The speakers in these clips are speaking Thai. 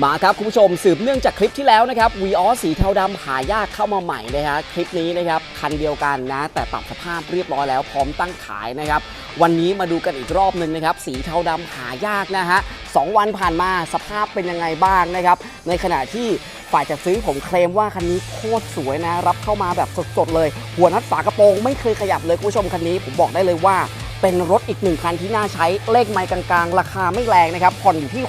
มาครับคุณผู้ชมสืบเนื่องจากคลิปที่แล้วนะครับวีออสีเทาดำหายากเข้ามาใหม่นะฮะคลิปนี้นะครับคันเดียวกันนะ แต่ปรับสภาพเรียบร้อยแล้วพร้อมตั้งขายนะครับ วันนี้มาดูกันอีกรอบหนึ่งนะครับ สีเทาดำหายากนะฮะสองวันผ่านมาสภาพเป็นยังไงบ้างนะครับ ในขณะที่ฝ่ายจัดซื้อผมเคลมว่าคันนี้โคตรสวยนะ รับเข้ามาแบบสดๆเลย หัวนัดฝากระโปรงไม่เคยขยับเลยคุณผู้ชมคันนี้ผมบอกได้เลยว่าเป็นรถอีกหนึ่งคันที่น่าใช้เลขไมล์กลางๆ ราคาไม่แรงนะครับผ่อนอยู่ที่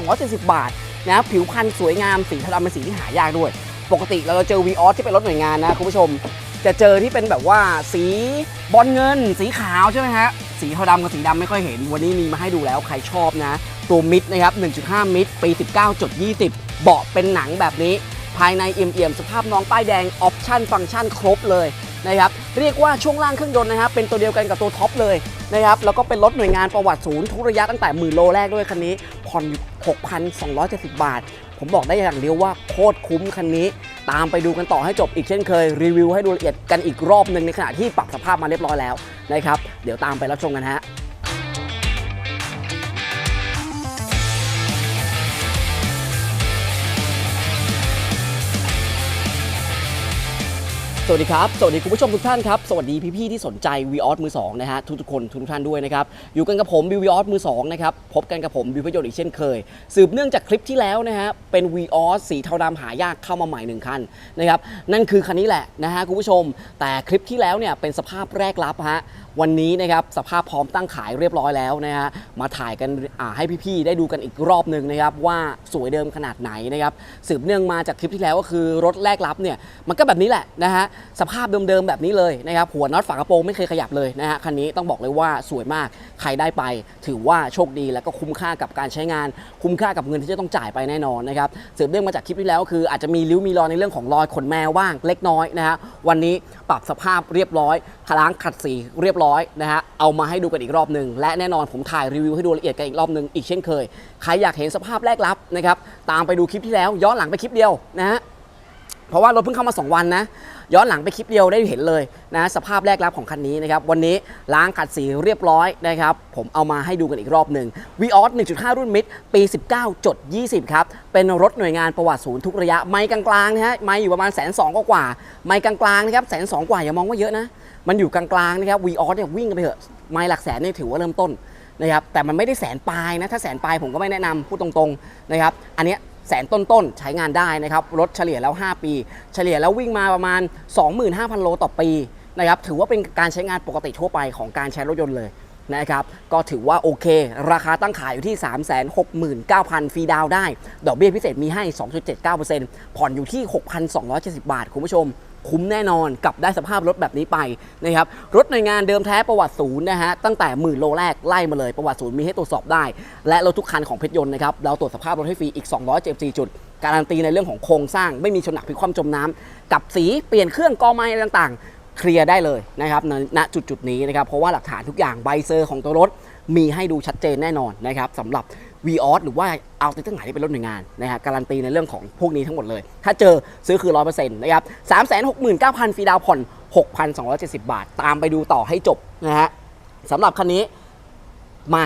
6,270 บาท นะผิวพรรณสวยงามสีเทาดำเป็นสีที่หายากด้วย ปกติเราจะเจอวีออสที่เป็นรถหน่วยงานนะคุณผู้ชม จะเจอที่เป็นแบบว่าสีบอลเงิน สีขาวใช่ไหมฮะสีเทาดำกับสีดำไม่ค่อยเห็น วันนี้มีมาให้ดูแล้วใครชอบนะ ตัวมิดนะครับ 1.5 มิดปี 19.20 เบาะเป็นหนังแบบนี้ ภายในเอี่ยมๆสภาพน้องป้ายแดงออปชั่นฟังก์ชันครบเลยนะครับเรียกว่าช่วงล่างเครื่องยนต์นะครับเป็นตัวเดียวกันกับตัวท็อปเลยนะครับแล้วก็เป็นรถหน่วยงานประวัติศูนย์ทุกระยะตั้งแต่หมื่นโลแรกด้วยคันนี้ ผ่อนอยู่6,270 บาท ผมบอกได้อย่างเดียวว่าโคตรคุ้มคันนี้ ตามไปดูกันต่อให้จบอีกเช่นเคย รีวิวให้ดูละเอียดกันอีกรอบหนึ่งในขณะที่ปรับสภาพมาเรียบร้อยแล้วนะครับ เดี๋ยวตามไปรับชมกันฮะ สวัสดีครับ สวัสดีคุณผู้ชมทุกท่านครับ สวัสดีพี่ๆที่สนใจวีออสมือสองนะฮะทุกๆคนทุกท่านด้วยนะครับ อยู่กันกับผมบิววีออสมือสองนะครับ พบกันกับผมบิวพยนต์อีกเช่นเคย สืบเนื่องจากคลิปที่แล้วนะฮะ เป็นวีออสสีเทาดำหายากเข้ามาใหม่หนึ่งคันนะครับ นั่นคือคันนี้แหละนะฮะคุณผู้ชม แต่คลิปที่แล้วเนี่ยเป็นสภาพแรกรับฮะ วันนี้นะครับสภาพพร้อมตั้งขายเรียบร้อยแล้วนะฮะมาถ่ายกันให้พี่ๆได้ดูกันอีกรอบหนึ่งนะครับว่าสวยเดิมขนาดไหนนะครับสืบเนื่องมาจากคลิปที่แล้วก็คือรถแรกรับเนี่ยมันก็แบบนี้แหละนะฮะสภาพเดิมๆแบบนี้เลยนะครับหัวน็อตฝากระโปรงไม่เคยขยับเลยนะฮะคันนี้ต้องบอกเลยว่าสวยมากใครได้ไป ถือว่าโชคดีแล้วก็คุ้มค่ากับการใช้งาน คุ้มค่ากับเงินที่จะต้องจ่ายไปแน่นอนนะครับสืบเนื่องมาจากคลิปที่แล้วคืออาจจะมีริ้วมีรอยในเรื่องของรอยขนแมวว่างเล็กน้อยนะฮะวันนี้ปรับสภาพเรียบร้อยล้างขัดสีเรียบร้อยนะฮะเอามาให้ดูกันอีกรอบหนึ่งและแน่นอนผมถ่ายรีวิวให้ดูละเอียดกันอีกรอบหนึ่งอีกเช่นเคย ใครอยากเห็นสภาพแรกรับนะครับตามไปดูคลิปที่แล้วย้อนหลังไปคลิปเดียวนะฮะเพราะว่ารถเพิ่งเข้ามา 2 วันนะย้อนหลังไปคลิปเดียวได้เห็นเลยนะสภาพแรกรับของคันนี้นะครับวันนี้ล้างขัดสีเรียบร้อยนะครับผมเอามาให้ดูกันอีกรอบหนึ่ง v ีออส1.5 รุ่นมิดปี 19 จด 20 ครับ เป็นรถหน่วยงานประวัติศูนย์ทุกระยะ ไม่กลางๆนะฮะไม่อยู่ประมาณแสนสองกว่าไม่กลางๆนะครับแสนสองกว่าอย่ามองว่าเยอะนะ มันอยู่กลางๆนะครับ v ีออสเนี่ยวิ่งกันไปเถอะไม่หลักแสนนี่ถือว่าเริ่มต้นนะครับแต่มันไม่ได้แสนปลายนะถ้าแสนปลายผมก็ไม่แนะนำพูดตรงๆนะครับอันเนี้ยแสนต้นๆใช้งานได้นะครับรถเฉลี่ยแล้ว 5 ปี เฉลี่ยแล้ววิ่งมาประมาณ 25,000 โลต่อปีนะครับถือว่าเป็นการใช้งานปกติทั่วไปของการใช้รถยนต์เลยนะครับก็ถือว่าโอเค ราคาตั้งขายอยู่ที่ 369,000 ฟรีดาวน์ได้ ดอกเบี้ยพิเศษมีให้ 2.79%ผ่อนอยู่ที่ 6,270 บาท คุณผู้ชม คุ้มแน่นอนกับได้สภาพรถแบบนี้ไปนะครับรถหน่วยงานเดิมแท้ประวัติศูนย์นะฮะตั้งแต่หมื่นโลแรกไล่มาเลยประวัติศูนย์มีให้ตรวจสอบได้ และรถทุกคันของเพชรยนต์นะครับเราตรวจสภาพรถให้ฟรีอีก 274 จุด การันตีในเรื่องของโครงสร้างไม่มีชนหนักพิกคว่ำจมน้ำกับสีเปลี่ยนเครื่องกอไม้ต่างๆ เคลียร์ได้เลยนะครับณจุดจุดนี้นะครับเพราะว่าหลักฐานทุกอย่างใบเซอร์ของตัวรถมีให้ดูชัดเจนแน่นอนนะครับสำหรับ v ีออสหรือว่าเอาติดตั้งไหนที่เป็นรถหน่วยงานนะฮะการันตีในเรื่องของพวกนี้ทั้งหมดเลย ถ้าเจอซื้อคือ 100%นะครับสามแสนหกหมื่นเก้าพันฟรีดาวน์ผ่อน 6,270 บาท ตามไปดูต่อให้จบนะฮะสำหรับคันนี้มา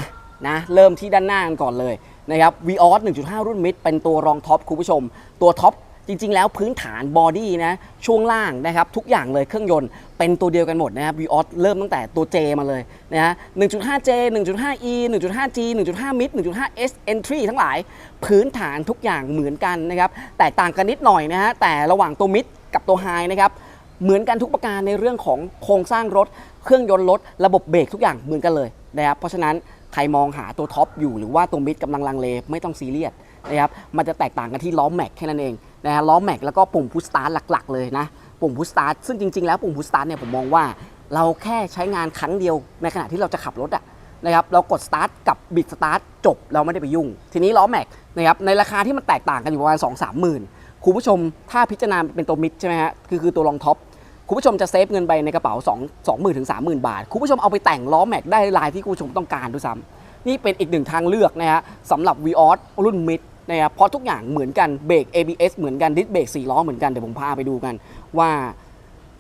นะเริ่มที่ด้านหน้ากันก่อนเลยนะครับ v ีออส1.5 รุ่นมิดเป็นตัวรองท็อปคุณผู้ชม ตัวท็อป จริง ๆ แล้วพื้นฐานบอดี้นะช่วงล่างนะครับทุกอย่างเลยเครื่องยนต์เป็นตัวเดียวกันหมดนะครับ v ีออสเริ่มตั้งแต่ตัว J มาเลยนะฮะ 1.5J 1.5E 1.5G 1.5 mid 1.5S entry ทั้งหลาย พื้นฐานทุกอย่างเหมือนกันนะครับแตกต่างกันนิดหน่อยนะฮะแต่ระหว่างตัว mid กับตัว high นะครับเหมือนกันทุกประการในเรื่องของโครงสร้างรถ เครื่องยนต์รถ ระบบเบรกทุกอย่างเหมือนกันเลยนะครับเพราะฉะนั้นใครมองหาตัวท็อปอยู่หรือว่าตัวมิดกำลังลังเลไม่ต้องซีเรียสนะครับมันจะแตกต่างกันที่ล้อแม็กแค่นั้นเอง นะฮะล้อแม็กแล้วก็ปุ่มพุชสตาร์ทหลักๆ เลยนะปุ่มพุชสตาร์ทซึ่งจริงๆแล้วปุ่มพุชสตาร์ทเนี่ยผมมองว่าเราแค่ใช้งานครั้งเดียวในขณะที่เราจะขับรถอะนะครับเรากดสตาร์ทกับบิดสตาร์ทจบเราไม่ได้ไปยุ่ง ทีนี้ล้อแม็กนะครับในราคาที่มันแตกต่างกันอยู่ประมาณ 2 3หมื่นคุณผู้ชมถ้าพิจารณาเป็นตัวมิดใช่ไหมฮะคือคือตัวรองท็อปคุณผู้ชมจะเซฟเงินไปในกระเป๋า2 2 0 0 0 0ถึง30,000 บาท คุณผู้ชมเอาไปแต่งล้อแม็กได้ลายที่คุณผู้ชมต้องการด้วยซ้ำนี่เป็นอีกหนึ่งทางเลือกนะฮะสำหรับ v ีออสรุ่นมิด นะครับเพราะทุกอย่างเหมือนกันเบรก ABS เหมือนกันดิสเบรก4ล้อเหมือนกันเดี๋ยวผมพาไปดูกัน ว่า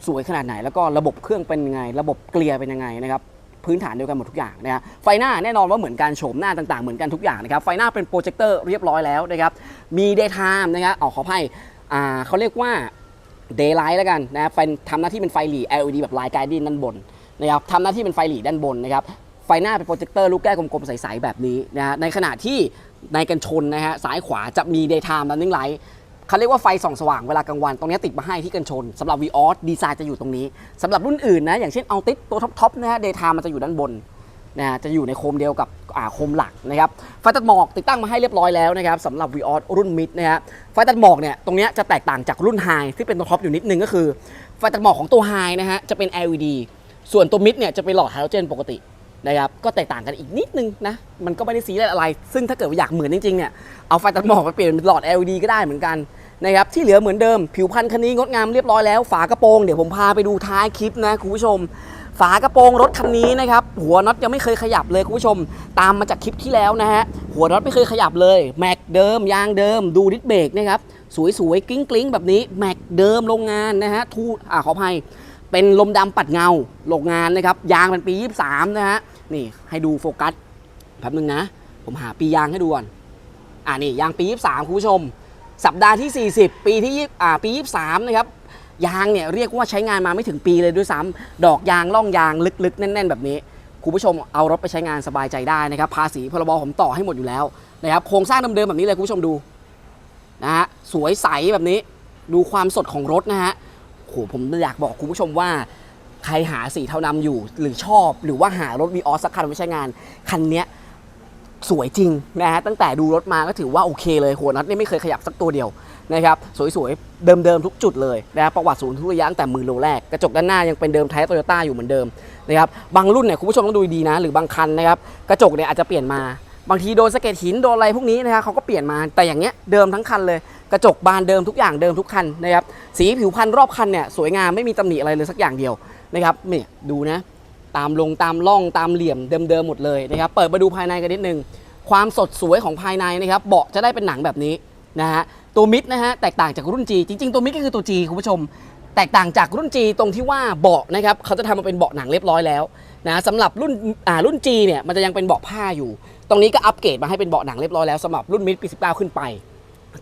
สวยขนาดไหนแล้วก็ระบบเครื่องเป็นยังไง ระบบเกลียร์เป็นยังไงนะครับพื้นฐานเดียวกันหมดทุกอย่างนะฮะไฟหน้าแน่นอนว่าเหมือนกันโฉมหน้าต่างๆเหมือนกันทุกอย่างนะครับไฟหน้าเป็นโปรเจคเตอร์เรียบร้อยแล้วนะครับมี daytime นะครับเอาขออภัยอ่าเขาเรียกว่า daylight แล้วกันนะเป็นทำหน้าที่เป็นไฟหลี LED แบบลายไกด์ดินด้านบนนะครับทำหน้าที่เป็นไฟหลีด้านบนนะครับไฟหน้าเป็นโปรเจคเตอร์ลูกแก้วกลมๆใสๆแบบนี้นะฮะในขณะที่ ในกันชนนะฮะซ้ายขวาจะมี daytime running light เขาเรียกว่าไฟส่องสว่างเวลากลางวัน ตรงนี้ติดมาให้ที่กันชนสำหรับ v ีออสดีไซน์จะอยู่ตรงนี้สำหรับรุ่นอื่นนะ อย่างเช่นเอาติสตัวท็อปๆนะฮะ daytime มันจะอยู่ด้านบนนะฮะจะอยู่ในโคมเดียวกับอ่าโคมหลักนะครับไฟตัดหมอกติดตั้งมาให้เรียบร้อยแล้วนะครับสำหรับ v ีออสรุ่นมิดนะฮะไฟตัดหมอกเนี่ยตรงนี้จะแตกต่างจากรุ่นไฮที่เป็นตัวท็อปอยู่นิดนึงก็คือไฟตัดหมอกของตัวไฮนะฮะจะเป็น LED ส่วนตัวมิดเนี่ยจะเป็นหลอดไฮโดรเจนปกติ นะครับก็แตกต่างกันอีกนิดนึงนะมันก็ไม่ได้ซีอะไร ซึ่งถ้าเกิดว่าอยากเหมือนจริงๆเนี่ยเอาไฟตัดหมอกไปเปลี่ยนเป็นหลอด LED ก็ได้เหมือนกันนะครับที่เหลือเหมือนเดิม ผิวพันคันนี้งดงามเรียบร้อยแล้วฝากระโปรงเดี๋ยวผมพาไปดูท้ายคลิปนะคุณผู้ชม ฝากระโปรงรถคันนี้นะครับหัวน็อตยังไม่เคยขยับเลยคุณผู้ชม ตามมาจากคลิปที่แล้วนะฮะหัวน็อตไม่เคยขยับเลยแม็กเดิมยางเดิม ดูดิสเบรกนะครับสวยๆกลิ้งๆแบบนี้แม็กเดิมโรงงานนะฮะทูอ่าขออภัยเป็นลมดำปัดเงาโรงงานนะครับยางเป็นปี 23 นะฮะ นี่ให้ดูโฟกัสแป๊บนึงนะ ผมหาปียางให้ดูก่อนอ่านี่ยางปี 23 คุณผู้ชม สัปดาห์ที่ 40 ปีที่20อ่าปี 23 นะครับ ยางเนี่ยเรียกว่าใช้งานมาไม่ถึงปีเลยด้วยซ้ำดอกยางล่องยางลึกๆ แน่น ๆ แบบนี้ คุณผู้ชมเอารถไปใช้งานสบายใจได้นะครับ ภาษีพรบผมต่อให้หมดอยู่แล้วนะครับโครงสร้างเดิมๆแบบนี้เลยคุณผู้ชมดูนะฮะสวยใสแบบนี้ดูความสดของรถนะฮะโหผมอยากบอกคุณผู้ชมว่า ใครหาสีเทานำอยู่หรือชอบ หรือว่าหารถวีออสสักคันไปใช้งาน คันเนี้ยสวยจริงนะฮะตั้งแต่ดูรถมาก็ถือว่าโอเคเลยหัวนัดนี่ไม่เคยขยับสักตัวเดียวนะครับสวยๆ เดิมๆ ทุกจุดเลยนะรประวัติศูนย์ทุกระยะตั้งแต่มือโลแรก กระจกด้านหน้ายังเป็นเดิมไทยโตโยต้าอยู่เหมือนเดิมนะครับบางรุ่นเนี่ยคุณผู้ชมต้องดูดีนะ หรือบางคันนะครับกระจกเนี่ยอาจจะเปลี่ยนมา บางทีโดนสะเก็ดหินโดนอะไรพวกนี้นะครับเขาก็เปลี่ยนมาแต่อย่างเงี้ยเดิมทั้งคันเลย กระจกบานเดิมทุกอย่างเดิมทุกคันนะครับสีผิวพันรอบคันเนี่ยสวยงามไม่มีตำหนิอะไรเลยสักอย่างเดียว นะครับเนี่ยดูนะ ตามลงตามล่องตามเหลี่ยมเดิมๆหมดเลยนะครับ เปิดมาดูภายในกันนิดนึง ความสดสวยของภายในนะครับ เบาะจะได้เป็นหนังแบบนี้นะฮะ ตัวมิดนะฮะแตกต่างจากรุ่น G จริงๆ ตัวมิดก็คือตัว G คุณผู้ชม แตกต่างจากรุ่น G ตรงที่ว่าเบาะนะครับเขาจะทำมาเป็นเบาะหนังเรียบร้อยแล้วนะสำหรับรุ่นอ่ารุ่น G เนี่ยมันจะยังเป็นเบาะผ้าอยู่ ตรงนี้ก็อัปเกรดมาให้เป็นเบาะหนังเรียบร้อยแล้วสำหรับรุ่นมิดปี19ขึ้นไป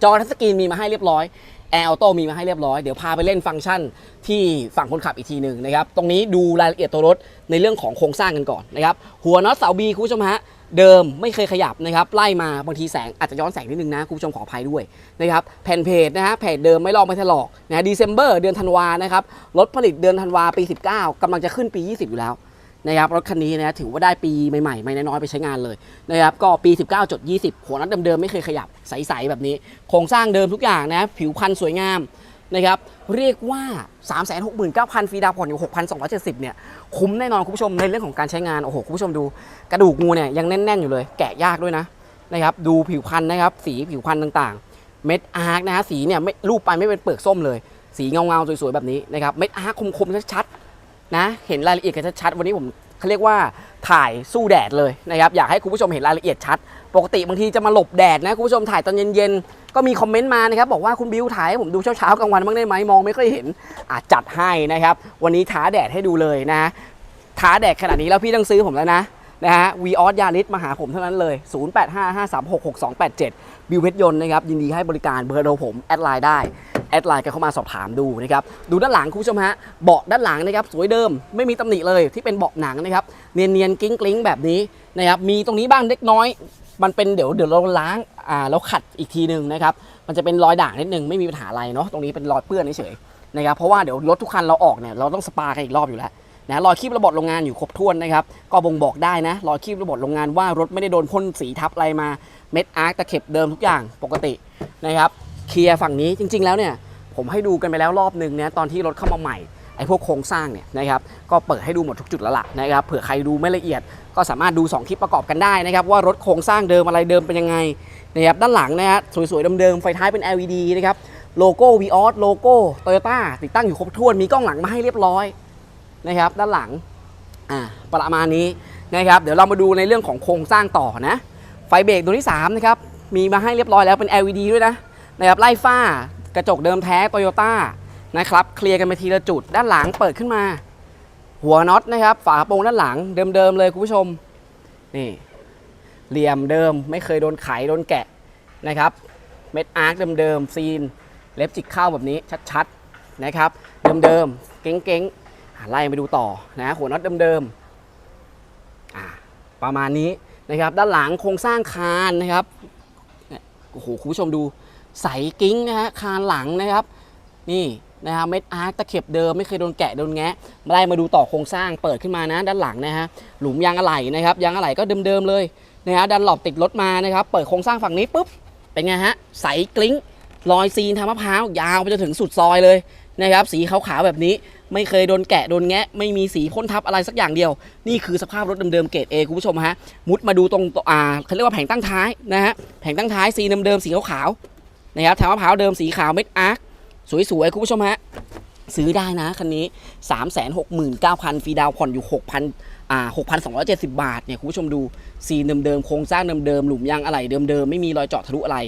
จอทัชสกรีนมีมาให้เรียบร้อย แอร์ออโต้มีมาให้เรียบร้อย เดี๋ยวพาไปเล่นฟังก์ชันที่ฝั่งคนขับอีกทีหนึ่งนะครับ ตรงนี้ดูรายละเอียดตัวรถในเรื่องของโครงสร้างกันก่อนนะครับ หัวน็อตเสาบีคุณผู้ชมฮะ เดิมไม่เคยขยับนะครับ ไล่มาบางทีแสงอาจจะย้อนแสงนิดนึงนะคุณผู้ชมขออภัยด้วยนะครับ แผ่นเพจนะฮะ เพจเดิมไม่ลอกไม่ถลอกนะดีเซมเบอร์เดือนธันวานะครับ รถผลิตเดือนธันวาปี 19กำลังจะขึ้นปี 20 อยู่แล้ว นะครับรถคันนี้นะถือว่าได้ปีใหม่ๆไม่น้อยๆไปใช้งานเลยนะครับก็ปี 19จด20 หัวนัดเดิมๆไม่เคยขยับใสๆแบบนี้ โครงสร้างเดิมทุกอย่างนะผิวพันธุ์สวยงามนะครับเรียกว่า 369,000 ฟรีดาวน์ผ่อนอยู่ 6,270 เนี่ย คุ้มแน่นอนคุณผู้ชมในเรื่องของการใช้งาน โอ้โห คุณผู้ชมดูกระดูกงูเนี่ยยังแน่น ๆ อยู่เลย แกะยากด้วยนะนะครับดูผิวพันธุ์นะครับ สีผิวพันธุ์ต่างๆ เม็ดอาร์คนะฮะสีเนี่ยไม่รูปไปไม่เป็นเปลือกส้มเลย สีเงาๆ สวย ๆ แบบนี้นะครับเม็ดอาร์คคมๆ ชัดๆ นะเห็นรายละเอียดกันชัดๆวันนี้ผมเขาเรียกว่าถ่ายสู้แดดเลยนะครับอยากให้คุณผู้ชมเห็นรายละเอียดชัด ปกติบางทีจะมาหลบแดดนะคุณผู้ชมถ่ายตอนเย็นๆก็มีคอมเมนต์มานะครับบอกว่าคุณบิวถ่ายให้ผมดูเช้าๆกลางวันบ้างได้ไหมมองไม่ค่อยเห็นอาจจัดให้นะครับวันนี้ท้าแดดให้ดูเลยนะท้าแดดขนาดนี้แล้วพี่ต้องซื้อผมแล้วนะนะฮะวีออสยาริสมาหาผมเท่านั้นเลย 0855366287 บิวเพชรยนต์นะครับยินดีให้บริการเบอร์โทรผมแอดไลน์ได้แอดไลน์กันเข้ามาสอบถามดูนะครับดูด้านหลังคุณผู้ชมฮะเบาะด้านหลังนะครับสวยเดิมไม่มีตำหนิเลยที่เป็นเบาะหนังนะครับเนียนๆกิ้งกลิ้งๆแบบนี้นะครับมีตรงนี้บ้างเล็กน้อย มันเป็นเดี๋ยวเดี๋ยวเราล้างอ่าแล้วขัดอีกทีหนึ่งนะครับมันจะเป็นรอยด่างนิดนึงไม่มีปัญหาอะไรเนาะตรงนี้เป็นรอยเปื้อนเฉยๆนะครับเพราะว่าเดี๋ยวรถทุกคันเราออกเนี่ยเราต้องสปากันอีกรอบอยู่แล้วนะรอยคีบระบบโรงงานอยู่ครบถ้วนนะครับก็บ่งบอกได้นะรอยคีบระบบโรงงานว่ารถไม่ได้โดนพ่นสีทับอะไรมา เม็ดอาร์คตะเข็บเดิมทุกอย่างปกตินะครับเคลียร์ฝั่งนี้จริง ๆ แล้วเนี่ยผมให้ดูกันไปแล้วรอบหนึ่งเนี่ยตอนที่รถเข้ามาใหม่ไอ้พวกโครงสร้างเนี่ยนะครับก็เปิดให้ดูหมดทุกจุดแล้วล่ะนะครับเผื่อใครดูไม่ละเอียด ก็สามารถดู 2 คลิปประกอบกันได้นะครับว่ารถโครงสร้างเดิมอะไรเดิมเป็นยังไงนะครับด้านหลังนะฮะสวยๆเดิมๆไฟท้ายเป็น LED นะครับโลโก้ v ีออสโลโก้โตโยต้าติดตั้งอยู่ครบถ้วนมีกล้องหลังมาให้เรียบร้อยนะครับด้านหลังอ่าประมาณนี้นะครับเดี๋ยวเรามาดูในเรื่องของโครงสร้างต่อนะ ไฟเบรกตัวที่สามนะครับมีมาให้เรียบร้อยแล้วเป็น LED ด้วยนะนะครับไล่ฟ้ากระจกเดิมแท้โตโยต้านะครับเคลียร์กันไปทีละจุดด้านหลังเปิดขึ้นมา หัวน็อตนะครับฝากระโปรงด้านหลังเดิมๆเลยคุณผู้ชมนี่เหลี่ยมเดิมไม่เคยโดนไขโดนแกะนะครับเม็ดอาร์คเดิมๆซีน เล็บจิกเข้าแบบนี้ชัดๆนะครับเดิมๆเก้งๆไล่ไปดูต่อนะหัวน็อตเดิมๆประมาณนี้ นะครับด้านหลังโครงสร้างคานนะครับโอ้โหคุณผู้ชมดูใสกิ้งนะฮะคานหลังนะครับ นี่นะครับเม็ดอาร์คตะเข็บเดิมไม่เคยโดนแกะโดนแงะมาไล่มาดูต่อโครงสร้างเปิดขึ้นมานะด้านหลังนะฮะหลุมยางอะไหล่นะครับยางอะไหล่ก็เดิมๆเลยนะฮะดันหลบติดรถมานะครับ เปิดโครงสร้างฝั่งนี้ปุ๊บเป็นไงฮะใสกลิ้งรอยซีนทางมะพร้าวยาวไปจนถึงสุดซอยเลย นะครับสีขาวๆแบบนี้ไม่เคยโดนแกะโดนแงะ ไม่มีสีพ่นทับอะไรสักอย่างเดียว นี่คือสภาพรถเดิมๆเกรดเอคุณผู้ชมฮะมุดมาดูตรงอ่าเขาเรียกว่าแผงตั้งท้ายนะฮะแผงตั้งท้ายสีเดิมๆสีขาวๆนะครับทางมะพร้าวเดิมสีขาวเม็ดอาร์คสวยๆคุณผู้ชมฮะซื้อได้นะคันนี้ 3 6 9 0 0 0ฟรีดาวน์ผ่อนอยู่ 6,000อ่า6,270 บาทเนี่ยคุณผู้ชมดูซีเดิมๆโครงสร้างเดิมๆหลุมยางอะไหล่เดิมๆไม่มีรอยเจาะทะลุอะไร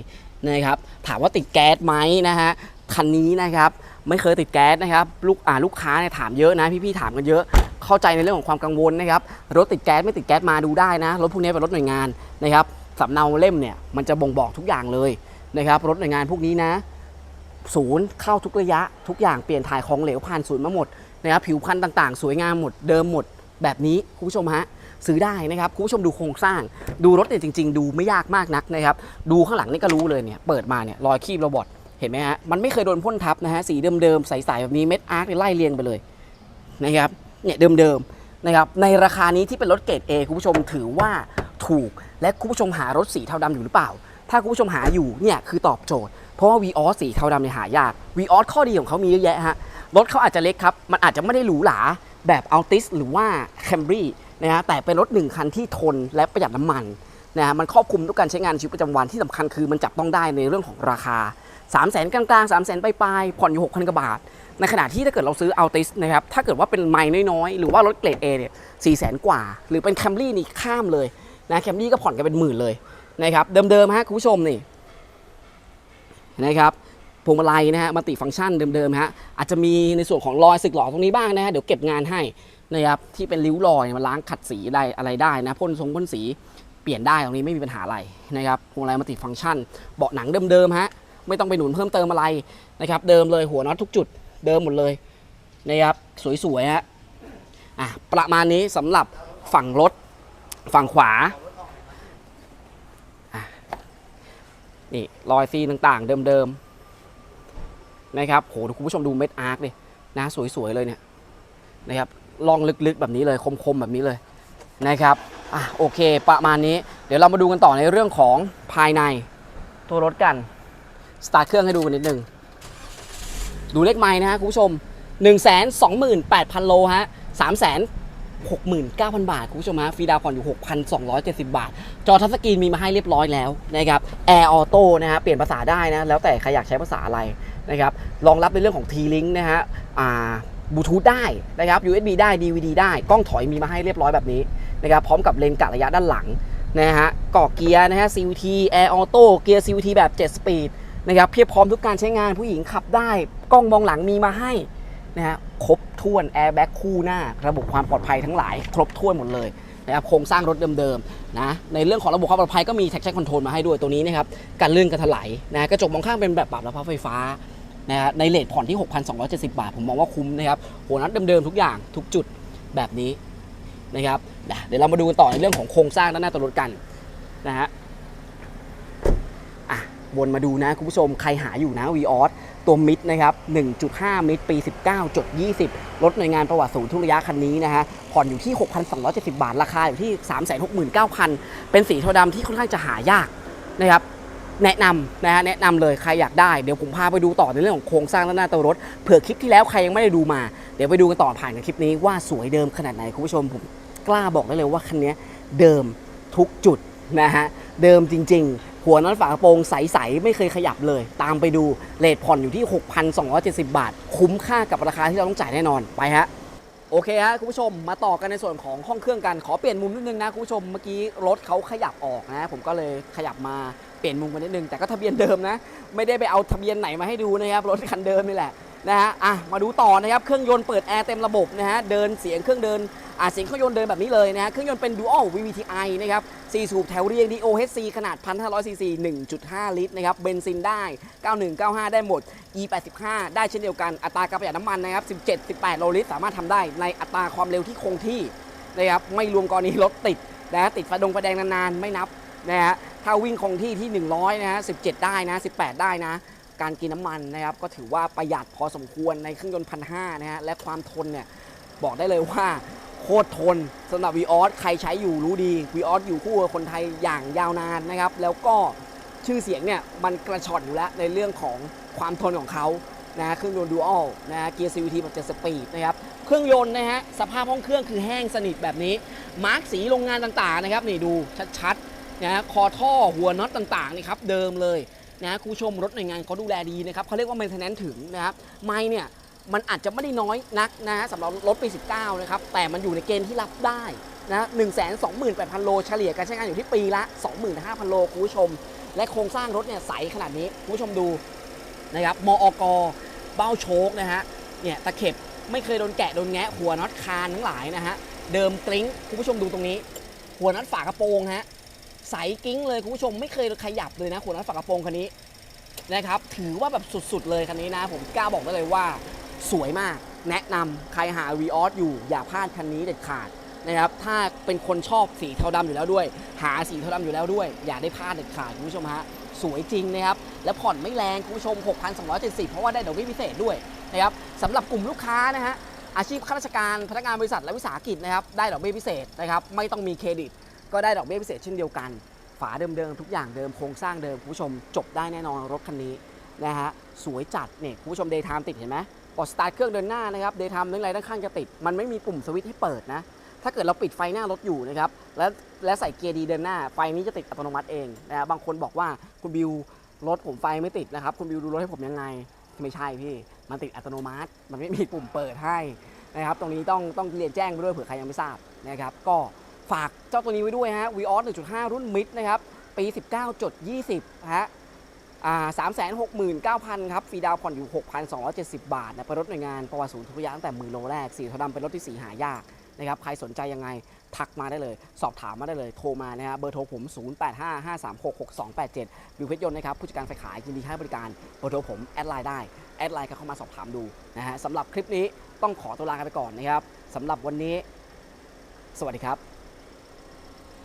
นะครับถามว่าติดแก๊สไหมนะฮะคันนี้นะครับ ไม่เคยติดแก๊สนะครับ ลูกอ่าลูกค้าเนี่ยถามเยอะนะพี่ๆถามกันเยอะ เข้าใจในเรื่องของความกังวลนะครับรถติดแก๊สไม่ติดแก๊สมาดูได้นะรถพวกนี้เป็นรถหน่วยงานนะครับสำเนาเล่มเนี่ยมันจะบ่งบอกทุกอย่างเลยนะครับรถหน่วยงานพวกนี้นะศูนย์เข้าทุกระยะทุกอย่างเปลี่ยนถ่ายของเหลวผ่านศูนย์มาหมดนะครับผิวพันธุ์ต่างๆ สวยงามหมดเดิมหมดแบบนี้คุณผู้ชมฮะซื้อได้นะครับคุณผู้ชมดูโครงสร้าง ดูรถเนี่ยจริง ๆ ดูไม่ยากมากนักนะครับดูข้างหลังนี่ก็รู้เลยเนี่ยเปิดมาเนี่ยรอยคีบโรบอท เห็นไหมฮะ มันไม่เคยโดนพ่นทับนะฮะ สีเดิมๆ ใสๆ แบบนี้ เม็ดอาร์คไล่เรียงไปเลยนะครับ เนี่ยเดิมๆ นะครับ ในราคานี้ที่เป็นรถเกรด A คุณผู้ชมถือว่าถูก และคุณผู้ชมหารถสีเทาดำอยู่หรือเปล่า ถ้าคุณผู้ชมหาอยู่ เนี่ยคือตอบโจทย์ เพราะว่า v ีออสสีเทาดำเนี่ยหายาก v ีออสข้อดีของเขามีเยอะแยะฮะ รถเขาอาจจะเล็กครับ มันอาจจะไม่ได้หรูหราแบบอัลติสหรือว่า Camry นะฮะ แต่เป็นรถหนึ่งคันที่ทนและประหยัดน้ำมันนะฮะมันครอบคลุมทุกการใช้งานชีวิตประจำวันที่สำคัญคือมันจับต้องได้ในเรื่องของราคา 3 0 0 0 0 0กลางๆ3 0 0 0 0 0ปลายๆผ่อนอยู่6,000กว่าบาท ในขณะที่ถ้าเกิดเราซื้ออัลติสนะครับถ้าเกิดว่าเป็นไมล์น้อยๆ หรือว่ารถเกรด A เนี่ย4 0 0 0 0 0กว่า หรือเป็น Camry นี่ข้ามเลยนะ Camry ก็ผ่อนกันเป็นหมื่นเลยนะครับเดิมๆฮะคุณผู้ชมนี่นะครับพวงมาลัยนะฮะมัลติฟังก์ชันเดิมๆฮะอาจจะมีในส่วนของรอยสึกหลอตรงนี้บ้างนะฮะเดี๋ยวเก็บงานให้นะครับที่เป็นริ้วรอยมาล้างขัดสีได้อะไรได้นะพ่นทรงพ่นสีเปลี่ยนได้ตรงนี้ไม่มีปัญหาอะไรนะครับพวงมาลัยมัลติฟังก์ชันเบาะหนังเดิมๆฮะ ไม่ต้องไปหนุนเพิ่มเติมอะไรนะครับ เดิมเลยหัวน็อตทุกจุดเดิมหมดเลยนะครับสวยๆฮะอะประมาณนี้สำหรับฝั่งรถฝั่งขวานี่รอยซีต่างๆ เดิมๆนะครับโหดูคุณผู้ชมดูเม็ดอาร์คดินะสวยๆเลยเนี่ยนะครับลองลึกๆแบบนี้เลยคมๆแบบนี้เลยนะครับอะโอเค ประมาณนี้ เดี๋ยวเรามาดูกันต่อในเรื่องของภายในตัวรถกัน สตาร์ทเครื่องให้ดูกันนิดนึง ดูเลขไม้นะฮะคุณผู้ชม 1 2 8 0 0 0 โลฮะ3 6 9 0 0 0 บาท คุณผู้ชมฮะฟรีดาวน์ผ่อนอยู่ 6,270 บาท จอทัชสกรีนมีมาให้เรียบร้อยแล้วนะครับแอร์ออโต้นะฮะเปลี่ยนภาษาได้นะ แล้วแต่ใครอยากใช้ภาษาอะไรนะครับรองรับในเรื่องของ T-Link นะฮะอ่าบลูทูธได้นะครับ USB ได้ DVD ได้ กล้องถอยมีมาให้เรียบร้อยแบบนี้นะครับพร้อมกับเลนส์กะระยะด้านหลังนะฮะกอเกียร์นะฮะ CVT Air Auto เกียร์ CVT แบบ 7 สปีด นะครับเพียบพร้อมทุกการใช้งานผู้หญิงขับได้ กล้องมองหลังมีมาให้นะฮะครบถ้วนแอร์แบ็กคู่หน้า ระบบความปลอดภัยทั้งหลาย ครบถ้วนหมดเลยนะครับโครงสร้างรถเดิมๆนะในเรื่องของระบบความปลอดภัยก็มี traction control มาให้ด้วยตัวนี้นะครับกันลื่นกันถลายนะกระจกมองข้างเป็นแบบปรับและพับไฟฟ้านะฮะในเลทผ่อนที่ 6,270 บาท ผมมองว่าคุ้มนะครับหัวนัดเดิมๆทุกอย่างทุกจุดแบบนี้นะครับเดี๋ยวเรามาดูกันต่อในเรื่องของโครงสร้างด้านหน้าตัวรถกันนะฮะ วนมาดูนะคุณผู้ชมใครหาอยู่นะ v ีออสตัวมิดนะครับ 1.5 มิดปี 19.20 รถหน่วยงานประวัติศูนย์ทุกระยะคันนี้นะฮะ ผ่อนอยู่ที่ 6,270 บาท ราคาอยู่ที่ 369,000 เป็นสีเทาดำที่ค่อนข้างจะหายากนะครับ แนะนำนะฮะ แนะนำเลยใครอยากได้ เดี๋ยวผมพาไปดูต่อในเรื่องของโครงสร้างด้านหน้าตัวรถ เผื่อคลิปที่แล้วใครยังไม่ได้ดูมา เดี๋ยวไปดูกันต่อผ่านกับคลิปนี้ว่าสวยเดิมขนาดไหนคุณผู้ชม ผมกล้าบอกได้เลยว่าคันนี้เดิมทุกจุดนะฮะ เดิมจริง ๆ หัวน็อตฝากระโปรงใส ๆ ไม่เคยขยับเลย ตามไปดูเลทผ่อนอยู่ที่ 6,270 บาท คุ้มค่ากับราคาที่เราต้องจ่ายแน่นอนไปฮะโอเคฮะคุณผู้ชมมาต่อกันในส่วนของห้องเครื่องกันขอเปลี่ยนมุมนิดนึงนะคุณผู้ชมเมื่อกี้รถเขาขยับออกนะ ผมก็เลยขยับมาเปลี่ยนมุมกันนิดนึงแต่ก็ทะเบียนเดิมนะ ไม่ได้ไปเอาทะเบียนไหนมาให้ดูนะครับรถคันเดิมนี่แหละ นะฮะอะมาดูต่อนะครับ เครื่องยนต์เปิดแอร์เต็มระบบนะฮะ เดินเสียงเครื่องเดินอะเสียงเครื่องยนต์เดินแบบนี้เลยนะฮะ เครื่องยนต์เป็น Dual VVTi นะครับ4สูบแถวเรียง DOHC ขนาด 1,500ซีซี1.5 ลิตรนะครับ เบนซินได้ 91 95 ได้หมด E85 ได้เช่นเดียวกัน อัตราการประหยัดน้ำมันนะครับ 17 18 โลลิตร สามารถทำได้ในอัตราความเร็วที่คงที่นะครับ ไม่รวมกรณีรถติดนะฮะติดไฟดงไฟแดงนานๆ ไม่นับนะฮะ ถ้าวิ่งคงที่ที่ 100 นะฮะ 17 ได้นะ 18 ได้นะ การกินน้ำมันนะครับก็ถือว่าประหยัดพอสมควรในเครื่องยนต์พันห้านะฮะและความทนเนี่ยบอกได้เลยว่าโคตรทนสำหรับ v ีออสใครใช้อยู่รู้ดี v ีออสอยู่คู่กับคนไทยอย่างยาวนานนะครับ แล้วก็ชื่อเสียงเนี่ยมันกระชอนอยู่แล้วในเรื่องของความทนของเขานะฮะเครื่องยนต์ดูอัลนะฮะเกียร์ CVT แบบ7สปีดนะครับเครื่องยนต์นะฮะสภาพห้องเครื่องคือแห้งสนิทแบบนี้ มาร์กสีโรงงานต่างๆนะครับนี่ดูชัดๆนะฮะคอท่อหัวน็อตต่างๆนี่ครับเดิมเลย นะคุณผู้ชมรถหน่วยงานเขาดูแลดีนะครับเขาเรียกว่า maintenance ถึงนะครับไม่เนี่ยมันอาจจะไม่ได้น้อยนักนะฮะสำหรับรถปี 19 นะครับ แต่มันอยู่ในเกณฑ์ที่รับได้นะ1 2 8 0 0 0โลเฉลี่ยการใช้งานอยู่ที่ปีละ 25,000 โลคุณผู้ชม และโครงสร้างรถเนี่ยใสขนาดนี้คุณผู้ชมดูนะครับมอก เบ้าโชคนะฮะเนี่ยตะเข็บไม่เคยโดนแกะโดนแงะหัวน็อตคานทั้งหลายนะฮะเดิมกลิ้งคุณผู้ชมดูตรงนี้ หัวน็อตฝากระโปรงฮะ ใสกิ้งเลยคุณผู้ชมไม่เคยขยับเลยนะหัวน็อตฝากระโปรงคันนี้นะครับถือว่าแบบสุดๆเลยคันนี้นะ ผมกล้าบอกได้เลยว่าสวยมากแนะนำใครหา v ีออสอยู่อย่าพลาดคันนี้เด็ดขาดนะครับถ้าเป็นคนชอบสีเทาดำอยู่แล้วด้วย หาสีเทาดำอยู่แล้วด้วย อย่าได้พลาดเด็ดขาดคุณผู้ชมฮะสวยจริงนะครับและผ่อนไม่แรงคุณผู้ชม 6,270 เพราะว่าได้ดอกเบี้ยพิเศษด้วยนะครับสำหรับกลุ่มลูกค้านะฮะอาชีพข้าราชการพนักงานบริษัทและวิสาหกิจนะครับได้ดอกเบี้ยพิเศษนะครับไม่ต้องมีเครดิต ก็ได้ดอกเบี้ยพิเศษเช่นเดียวกัน ฝาเดิมๆ ทุกอย่างเดิมโครงสร้างเดิมคุณผู้ชมจบได้แน่นอนรถคันนี้นะฮะสวยจัดเนี่ยคุณผู้ชมเดย์ไทม์ติดเห็นไหมพอสตาร์ทเครื่องเดินหน้านะครับเดย์ไทม์เรื่องอะไรด้านข้างจะติด มันไม่มีปุ่มสวิตช์ให้เปิดนะถ้าเกิดเราปิดไฟหน้ารถอยู่นะครับและและใส่เกียร์ดีเดินหน้า ไฟนี้จะติดอัตโนมัติเองนะฮะบางคนบอกว่าคุณบิวรถผมไฟไม่ติดนะครับ คุณบิวดูรถให้ผมยังไงไม่ใช่พี่มันติดอัตโนมัติ มันไม่มีปุ่มเปิดให้นะครับตรงนี้ต้องต้องเรียนแจ้งไปด้วยเผื่อใครยังไม่ทราบนะครับก็ ฝากเจ้าตัวนี้ไว้ด้วยฮะ Vios 1.5 รุ่นมิดนะครับ ปี 19.20 ฮะอ่าสามแสนหกหมื่นเก้าพันครับฟรีดาวผ่อนอยู่ 6,270 บาทนะเป็นรถหน่วยงานประวัติศูนย์ทุกอย่างตั้งแต่หมื่นโลแรก สีเทาดำเป็นรถที่สีหายากนะครับใครสนใจยังไงทักมาได้เลย สอบถามมาได้เลย โทรมานะฮะเบอร์โทรผม 0855366287บิวเพชรยนต์นะครับ ผู้จัดการฝ่ายขายยินดีให้บริการเบอร์โทรผม แอดไลน์ได้ แอดไลน์ก็เข้ามาสอบถามดูนะฮะสำหรับคลิปนี้ต้องขอตัวลากันไปก่อนนะครับสำหรับวันนี้ สวัสดีครับ